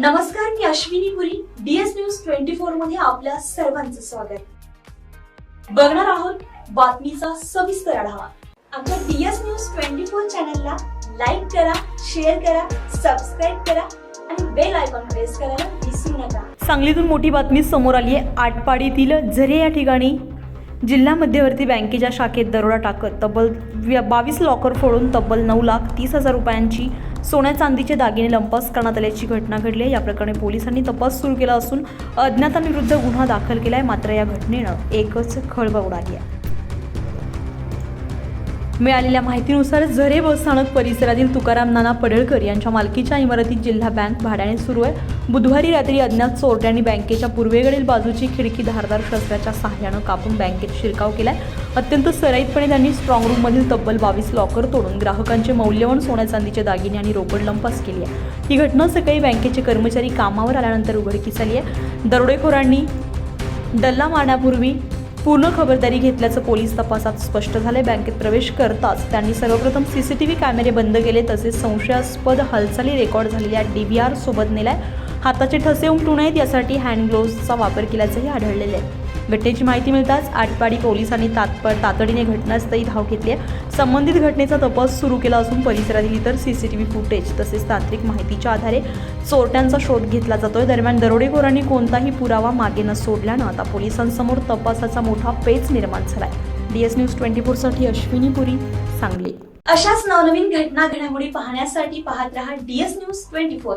नमस्कार मी Ashwini Puri. DS news twenty फोरमध्ये आपल्या सर्वांचं स्वागत. बघणार आहोत बातमीचा सविस्तर आढावा. आमच्या डीएस न्यूज ट्वेंटी फोर चॅनलला लाईक करा शेअर करा सबस्क्राईब करा आणि बेल आयकॉन प्रेस करायला विसरू नका. सांगलीतून मोठी बातमी समोर आली आहे. आटपाडीतील झरे या ठिकाणी जिल्हा मध्यवर्ती बँकेच्या शाखेत दरोडा टाकत तब्बल बावीस लॉकर फोडून तब्बल नऊ लाख तीस हजार रुपयांची सोन्या चांदीचे दागिने लंपास करण्यात आल्याची घटना घडली आहे. या प्रकरणी पोलिसांनी तपास सुरू केला असून अज्ञातांविरुद्ध गुन्हा दाखल केला आहे मात्र या घटनेनं एकच खळबळ उडाली आहे. मिळालेल्या माहितीनुसार झरे बसस्थानक परिसरातील तुकाराम नाना पडळकर यांच्या मालकीच्या इमारतीत जिल्हा बँक भाड्याने सुरू आहे. बुधवारी रात्री अज्ञात चोरट्यांनी बँकेच्या पूर्वेकडील बाजूची खिडकी धारदार शस्त्राच्या सहाय्यानं कापून बँकेत शिरकाव केलाय. अत्यंत सराईतपणे त्यांनी स्ट्रॉंग रूममधील तब्बल बावीस लॉकर तोडून ग्राहकांचे मौल्यवान सोन्या चांदीचे दागिने आणि रोकड लंपास केली आहे. ही घटना सकाळी बँकेचे कर्मचारी कामावर आल्यानंतर उघडकीस आली आहे. दरोडेखोरांनी डल्ला मारण्यापूर्वी पूर्ण खबरदारी घेतल्याचं पोलीस तपासात स्पष्ट झाले बँकेत प्रवेश करताच त्यांनी सर्वप्रथम सीसीटीव्ही कॅमेरे बंद केले. तसेच संशयास्पद हालचाली रेकॉर्ड झालेल्या डी व्ही आर सोबत नेल्या. हाताचे ठसे उमटू नयेत यासाठी हँड ग्लोव्हजचा वापर केल्याचंही आढळलेलं आहे. घटनेची माहिती मिळताच आटपाडी पोलिसांनी तात्पर तातडीने घटनास्थळी धाव घेतली आहे. संबंधित घटनेचा तपास सुरू केला असून परिसरातील इतर सीसीटीव्ही फुटेज तसेच तांत्रिक माहितीच्या आधारे चोरट्यांचा शोध घेतला जातोय. दरम्यान दरोडेखोरांनी कोणताही पुरावा मागे न सोडल्यानं आता पोलिसांसमोर तपासाचा मोठा पेच निर्माण झालाय. डीएस न्यूज ट्वेंटी फोरसाठी अश्विनी पुरी सांगली. अशाच नवनवीन घटना घडामोडी पाहण्यासाठी पाहत रहा डीएस न्यूज ट्वेंटी फोर.